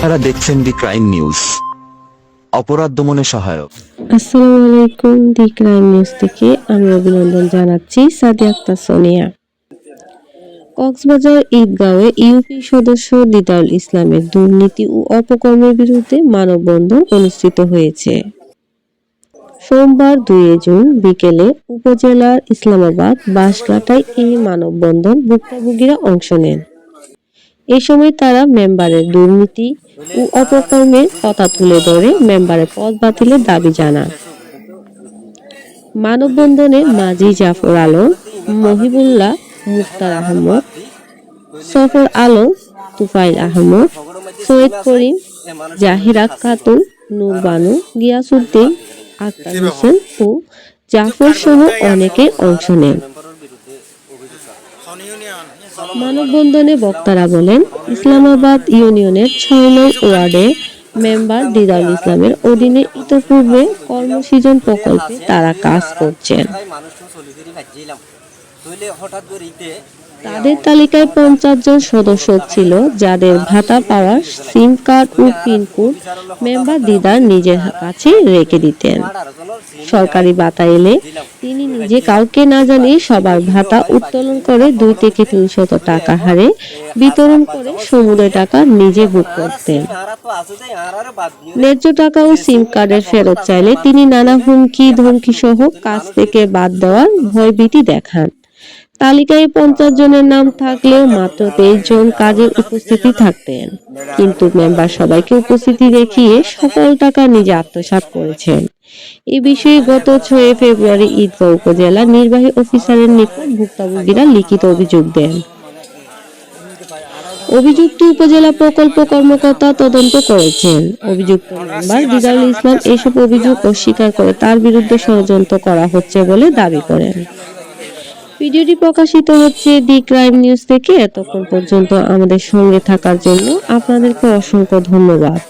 আপনারা দেখছেন দি crime news. অপরাধ দমনে সহায়ক। আসসালামু আলাইকুম, দি ক্রাইম নিউজ থেকে আমি অভিনন্দন জানাচ্ছি, সাদিয়া আক্তার সোনিয়া। কক্সবাজার ঈদগাঁওয়ে ইউপি সদস্য দিদাউল ইসলামের দুর্নীতি ও অপকর্মের বিরুদ্ধে মানববন্ধন অনুষ্ঠিত হয়েছে। সোমবার দুই জুন বিকেলে উপজেলার ইসলামাবাদ বাঁশঘাটায় এই মানববন্ধন ভুক্তভোগীরা অংশ নেন। এই সময় তারা মেম্বারের দুর্নীতি ও অপকর্মের কথা তুলে ধরে মেম্বারের পদ বাতিলের দাবি জানান মানববন্ধনে মাঝি জাফর আলম, মহিবুল্লাহ মুক্তার আহমদ, সফর আলম, তুফাইল আহমদ, সৈয়দ করিম, জাহিরা খাতুন নূর বানু গিয়াসুদ্দিন আক্তার হোসেন ও জাফর সহ অনেকে অংশ নেন। মানববন্ধনে বক্তারা বলেন, ইসলামাবাদ ইউনিয়নের ছয় নং ওয়ার্ডে মেম্বার দিদাউল ইসলামের অধীনে ইতপূর্বে কর্মসৃজন প্রকল্পে তারা কাজ করছেন। তাদের তালিকায় পঞ্চাশ জন সদস্য ছিল, যাদের ভাতা পাওয়ার সিম কার্ড ও পিন কোড মেম্বার দিদার নিজের কাছে রেখে দিতেন। সরকারি ভাতা এলে তিনি নিজে কাউকে না জানিয়ে সবার ভাতা উত্তোলন করে দুই থেকে তিনশত টাকা হারে বিতরণ করে সমুদয় টাকা নিজে বুক করতেন। ন্যায্য টাকা ও সিম কার্ডের ফেরত চাইলে তিনি নানা হুমকি ধমকি সহ কাজ থেকে বাদ দেওয়ার ভয়ভীতি দেখান। তালিকায় পঞ্চাশ জনের নাম থাকলেও মাত্র তেইশ জন কাজের উপস্থিতি থাকতেন। কিন্তু মেম্বার সবাইকে উপস্থিতি দেখিয়ে সকল টাকা নিজে আত্মসাৎ করেছেন। এ বিষয়ে গত ছয় ফেব্রুয়ারি ঈদগাঁও উপজেলা নির্বাহী অফিসারের নিকট ভুক্তভোগীরা লিখিত অভিযোগ দেন। অভিযুক্ত উপজেলা প্রকল্প কর্মকর্তা তদন্ত করেছেন। অভিযুক্ত মেম্বার দিদারুল ইসলাম এসব অভিযোগ অস্বীকার করে তার বিরুদ্ধে ষড়যন্ত্র করা হচ্ছে বলে দাবি করেন। ভিডিওটি প্রকাশিত হচ্ছে দি ক্রাইম নিউজ থেকে, এতক্ষণ পর্যন্ত আমাদের সঙ্গে থাকার জন্য আপনাদেরকে অসংখ্য ধন্যবাদ।